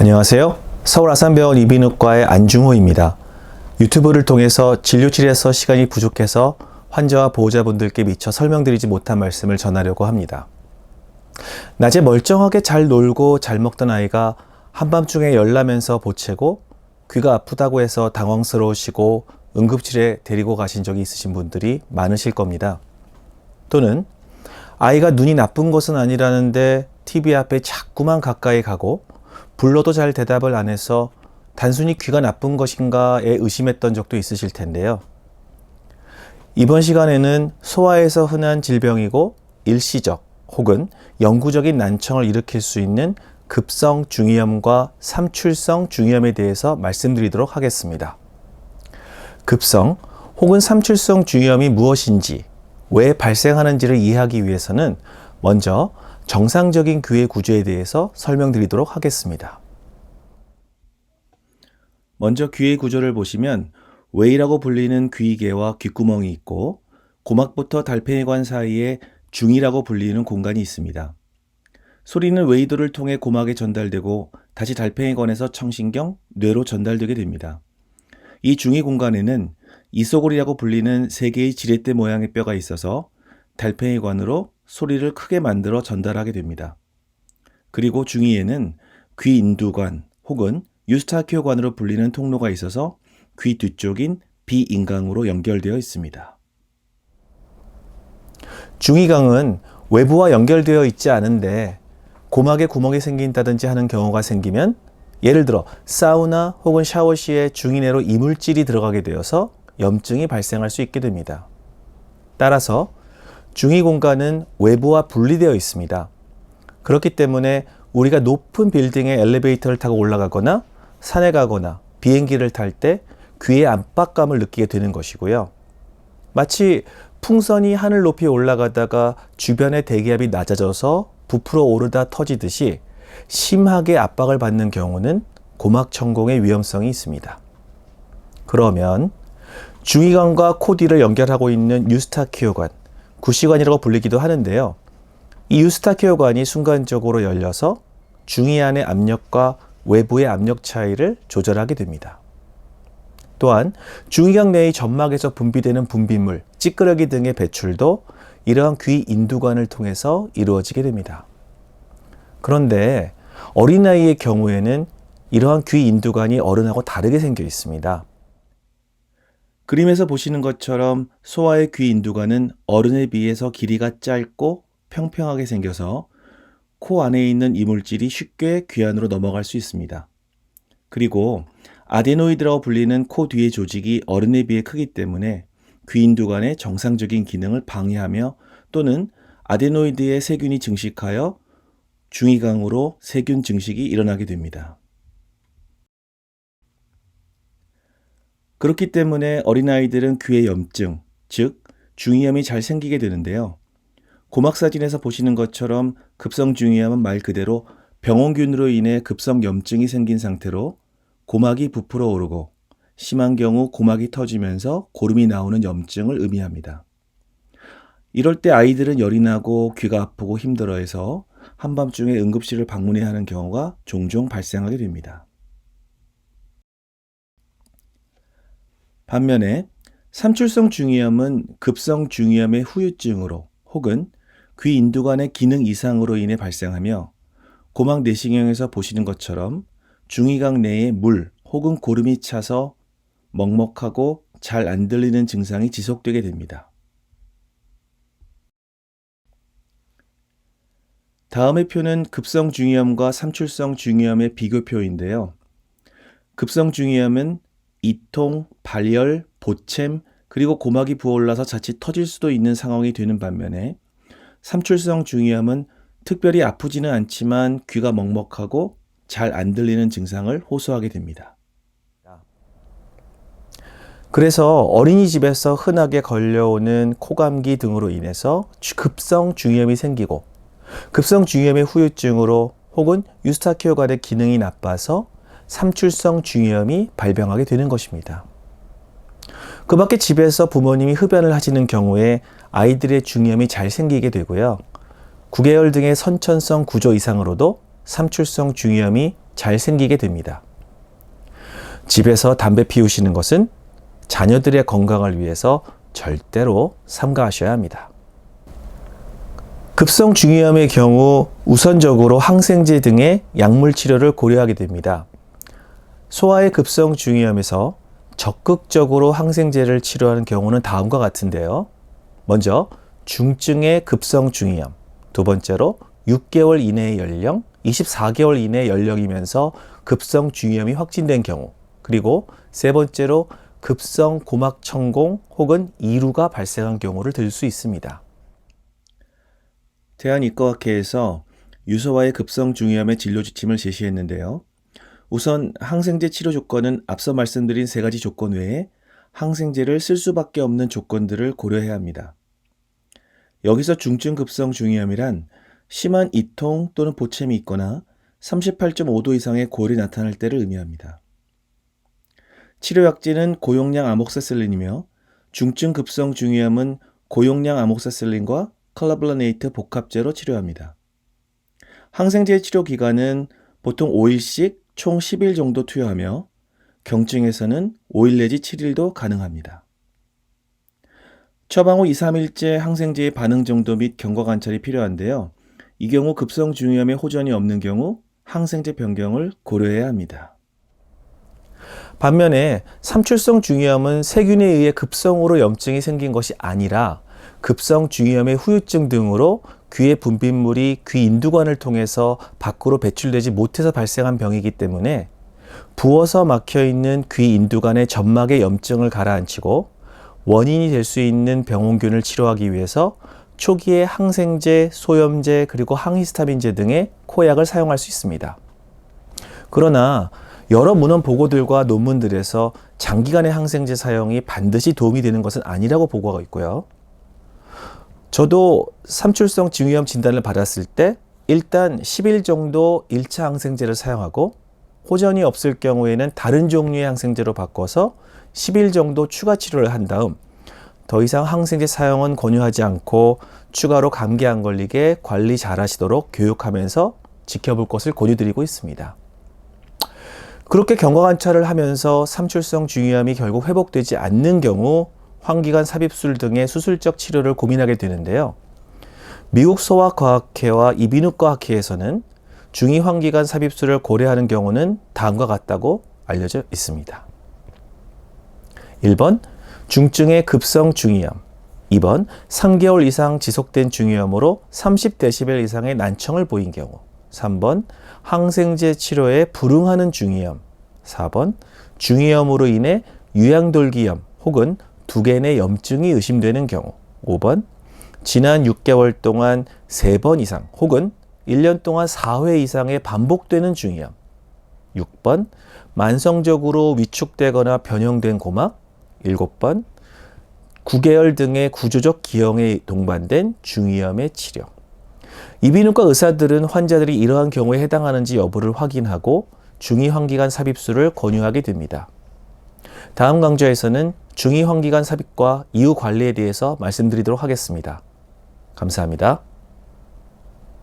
안녕하세요. 서울 아산병원 이비인후과의 안중호입니다. 유튜브를 통해서 진료실에서 시간이 부족해서 환자와 보호자분들께 미처 설명드리지 못한 말씀을 전하려고 합니다. 낮에 멀쩡하게 잘 놀고 잘 먹던 아이가 한밤중에 열나면서 보채고 귀가 아프다고 해서 당황스러우시고 응급실에 데리고 가신 적이 있으신 분들이 많으실 겁니다. 또는 아이가 눈이 나쁜 것은 아니라는데 TV 앞에 자꾸만 가까이 가고 불러도 잘 대답을 안 해서 단순히 귀가 나쁜 것인가에 의심했던 적도 있으실 텐데요. 이번 시간에는 소아에서 흔한 질병이고 일시적 혹은 영구적인 난청을 일으킬 수 있는 급성 중이염과 삼출성 중이염에 대해서 말씀드리도록 하겠습니다. 급성 혹은 삼출성 중이염이 무엇인지, 왜 발생하는지를 이해하기 위해서는 먼저 정상적인 귀의 구조에 대해서 설명드리도록 하겠습니다. 먼저 귀의 구조를 보시면 웨이라고 불리는 귀개와 귓구멍이 있고 고막부터 달팽이관 사이에 중이라고 불리는 공간이 있습니다. 소리는 웨이도를 통해 고막에 전달되고 다시 달팽이관에서 청신경, 뇌로 전달되게 됩니다. 이 중이 공간에는 이소골이라고 불리는 세 개의 지렛대 모양의 뼈가 있어서 달팽이관으로 소리를 크게 만들어 전달하게 됩니다. 그리고 중이에는 귀 인두관 혹은 유스타키오관으로 불리는 통로가 있어서 귀 뒤쪽인 비인강으로 연결되어 있습니다. 중이강은 외부와 연결되어 있지 않은데 고막에 구멍이 생긴다든지 하는 경우가 생기면 예를 들어 사우나 혹은 샤워 시에 중이내로 이물질이 들어가게 되어서 염증이 발생할 수 있게 됩니다. 따라서 중이 공간은 외부와 분리되어 있습니다. 그렇기 때문에 우리가 높은 빌딩의 엘리베이터를 타고 올라가거나 산에 가거나 비행기를 탈 때 귀의 압박감을 느끼게 되는 것이고요. 마치 풍선이 하늘 높이 올라가다가 주변의 대기압이 낮아져서 부풀어 오르다 터지듯이 심하게 압박을 받는 경우는 고막 천공의 위험성이 있습니다. 그러면 중이관과 코 뒤를 연결하고 있는 유스타키오관, 구시관이라고 불리기도 하는데요. 이 유스타키오관이 순간적으로 열려서 중이 안의 압력과 외부의 압력 차이를 조절하게 됩니다. 또한 중이각 내의 점막에서 분비되는 분비물, 찌끄러기 등의 배출도 이러한 귀 인두관을 통해서 이루어지게 됩니다. 그런데 어린아이의 경우에는 이러한 귀 인두관이 어른하고 다르게 생겨 있습니다. 그림에서 보시는 것처럼 소아의 귀 인두관은 어른에 비해서 길이가 짧고 평평하게 생겨서 코 안에 있는 이물질이 쉽게 귀 안으로 넘어갈 수 있습니다. 그리고 아데노이드라고 불리는 코 뒤의 조직이 어른에 비해 크기 때문에 귀 인두관의 정상적인 기능을 방해하며 또는 아데노이드의 세균이 증식하여 중이강으로 세균 증식이 일어나게 됩니다. 그렇기 때문에 어린아이들은 귀의 염증, 즉 중이염이 잘 생기게 되는데요. 고막 사진에서 보시는 것처럼 급성 중이염은 말 그대로 병원균으로 인해 급성 염증이 생긴 상태로 고막이 부풀어 오르고 심한 경우 고막이 터지면서 고름이 나오는 염증을 의미합니다. 이럴 때 아이들은 열이 나고 귀가 아프고 힘들어해서 한밤중에 응급실을 방문해야 하는 경우가 종종 발생하게 됩니다. 반면에 삼출성 중이염은 급성 중이염의 후유증으로 혹은 귀 인두관의 기능 이상으로 인해 발생하며 고막 내시경에서 보시는 것처럼 중이각 내에 물 혹은 고름이 차서 먹먹하고 잘 안 들리는 증상이 지속되게 됩니다. 다음의 표는 급성 중이염과 삼출성 중이염의 비교표인데요. 급성 중이염은 이통, 발열, 보챔, 그리고 고막이 부어올라서 자칫 터질 수도 있는 상황이 되는 반면에 삼출성 중이염은 특별히 아프지는 않지만 귀가 먹먹하고 잘 안 들리는 증상을 호소하게 됩니다. 그래서 어린이집에서 흔하게 걸려오는 코감기 등으로 인해서 급성 중이염이 생기고 급성 중이염의 후유증으로 혹은 유스타키오관의 기능이 나빠서 삼출성 중이염이 발병하게 되는 것입니다. 그 밖에 집에서 부모님이 흡연을 하시는 경우에 아이들의 중이염이 잘 생기게 되고요. 9개월 등의 선천성 구조 이상으로도 삼출성 중이염이 잘 생기게 됩니다. 집에서 담배 피우시는 것은 자녀들의 건강을 위해서 절대로 삼가하셔야 합니다. 급성 중이염의 경우 우선적으로 항생제 등의 약물 치료를 고려하게 됩니다. 소아의 급성 중이염에서 적극적으로 항생제를 치료하는 경우는 다음과 같은데요. 먼저 중증의 급성 중이염, 두 번째로 6개월 이내의 연령, 24개월 이내 연령이면서 급성 중이염이 확진된 경우, 그리고 세 번째로 급성 고막 천공 혹은 이루가 발생한 경우를 들 수 있습니다. 대한이과학회에서 유소와의 급성 중이염의 진료 지침을 제시했는데요. 우선 항생제 치료 조건은 앞서 말씀드린 세 가지 조건 외에 항생제를 쓸 수밖에 없는 조건들을 고려해야 합니다. 여기서 중증 급성 중이염이란 심한 이통 또는 보챔이 있거나 38.5도 이상의 고열이 나타날 때를 의미합니다. 치료약제는 고용량 아목사슬린이며 중증 급성 중이염은 고용량 아목사슬린과 클라블라네이트 복합제로 치료합니다. 항생제 치료 기간은 보통 5일씩 총 10일 정도 투여하며 경증에서는 5일 내지 7일도 가능합니다. 처방 후 2, 3일째 항생제의 반응 정도 및 경과 관찰이 필요한데요. 이 경우 급성 중이염의 호전이 없는 경우 항생제 변경을 고려해야 합니다. 반면에 삼출성 중이염은 세균에 의해 급성으로 염증이 생긴 것이 아니라 급성 중이염의 후유증 등으로 귀의 분泌물이 귀 인두관을 통해서 밖으로 배출되지 못해서 발생한 병이기 때문에 부어서 막혀 있는 귀 인두관의 점막의 염증을 가라앉히고 원인이 될 수 있는 병원균을 치료하기 위해서 초기에 항생제, 소염제, 그리고 항히스타민제 등의 코약을 사용할 수 있습니다. 그러나 여러 문헌 보고들과 논문들에서 장기간의 항생제 사용이 반드시 도움이 되는 것은 아니라고 보고가 있고요. 저도 삼출성 증위염 진단을 받았을 때 일단 10일 정도 1차 항생제를 사용하고 호전이 없을 경우에는 다른 종류의 항생제로 바꿔서 10일 정도 추가 치료를 한 다음 더 이상 항생제 사용은 권유하지 않고 추가로 감기 안 걸리게 관리 잘 하시도록 교육하면서 지켜볼 것을 권유드리고 있습니다. 그렇게 경과 관찰을 하면서 삼출성 중이염이 결국 회복되지 않는 경우 환기관 삽입술 등의 수술적 치료를 고민하게 되는데요. 미국 소아과학회와 이비인후과학회에서는 중위 환기관 삽입술을 고려하는 경우는 다음과 같다고 알려져 있습니다. 1번 중증의 급성 중이염 2번 3개월 이상 지속된 중이염으로 30dB 이상의 난청을 보인 경우 3번 항생제 치료에 불응하는 중이염 4번 중이염으로 인해 유양돌기염 혹은 두개 내 염증이 의심되는 경우 5번 지난 6개월 동안 3번 이상 혹은 1년 동안 4회 이상의 반복되는 중이염 6번 만성적으로 위축되거나 변형된 고막 7번 9개월 등의 구조적 기형에 동반된 중이염의 치료 이비인후과 의사들은 환자들이 이러한 경우에 해당하는지 여부를 확인하고 중이환기관 삽입술을 권유하게 됩니다. 다음 강좌에서는 중이환기관 삽입과 이후 관리에 대해서 말씀드리도록 하겠습니다. 감사합니다.